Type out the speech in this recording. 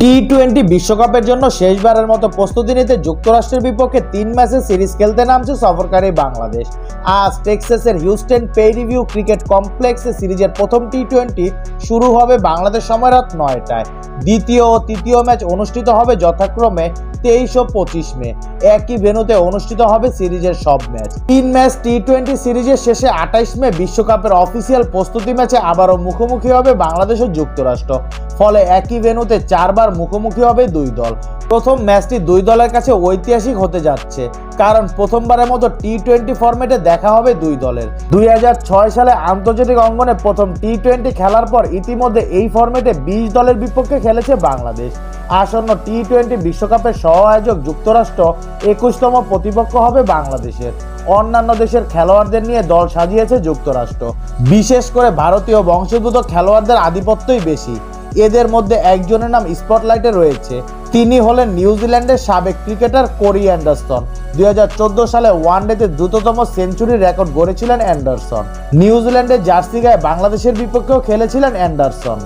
T twenty বিশ্বকাপের জন্য শেষবারের মতো প্রস্তুতি নিতে যুক্তরাষ্ট্রের বিপক্ষে তিন ম্যাচের সিরিজ খেলতে নামছে সফরকারী বাংলাদেশ। আজ টেক্সাসের হিউস্টন পেরিভিউ ক্রিকেট কমপ্লেক্সে সিরিজের প্রথম টি টোয়েন্টি শুরু হবে বাংলাদেশ সময় রাত নয়টায়। দ্বিতীয় ও তৃতীয় ম্যাচ অনুষ্ঠিত হবে যথাক্রমে তেইশ ও পঁচিশ মে। একই ভেন্যুতে অনুষ্ঠিত হবে সিরিজের সব ম্যাচ। তিন ম্যাচ টি টোয়েন্টি সিরিজের শেষে আঠাইশ মে বিশ্বকাপের অফিসিয়াল প্রস্তুতি ম্যাচে আবারও মুখোমুখি হবে বাংলাদেশ ও যুক্তরাষ্ট্র। ফলে একই ভেন্যুতে চারবার মুখোমুখি হবে দুই দল। প্রথম ম্যাচটি দুই দলের কাছে ঐতিহাসিক হতে যাচ্ছে, কারণ প্রথমবারের মতো টি টোয়েন্টি ফরম্যাটে দেখা হবে দুই দলের। দুই হাজার ছয় সালে আন্তর্জাতিক অঙ্গনে প্রথম টি টোয়েন্টি খেলার পর ইতিমধ্যে এই ফরম্যাটে বিশ দলের বিপক্ষে খেলেছে বাংলাদেশ। আসন্ন টি টোয়েন্টি বিশ্বকাপের সহ আয়োজক যুক্তরাষ্ট্র একুশতম প্রতিপক্ষ হবে বাংলাদেশের। অন্যান্য দেশের খেলোয়াড়দের নিয়ে দল সাজিয়েছে যুক্তরাষ্ট্র। বিশেষ করে ভারতীয় বংশোদ্ভূত খেলোয়াড়দের আধিপত্যই বেশি। এদের মধ্যে একজনের নাম স্পটলাইটে রয়েছে। তিনি হলেন নিউজিল্যান্ডের সাবেক ক্রিকেটার কোরি অ্যান্ডারসন। দুই হাজার চোদ্দ সালে ওয়ানডেতে দ্রুততম সেঞ্চুরি রেকর্ড গড়েছিলেন অ্যান্ডারসন। নিউজিল্যান্ডের জার্সি গায়ে বাংলাদেশের বিপক্ষেও খেলেছিলেন অ্যান্ডারসন।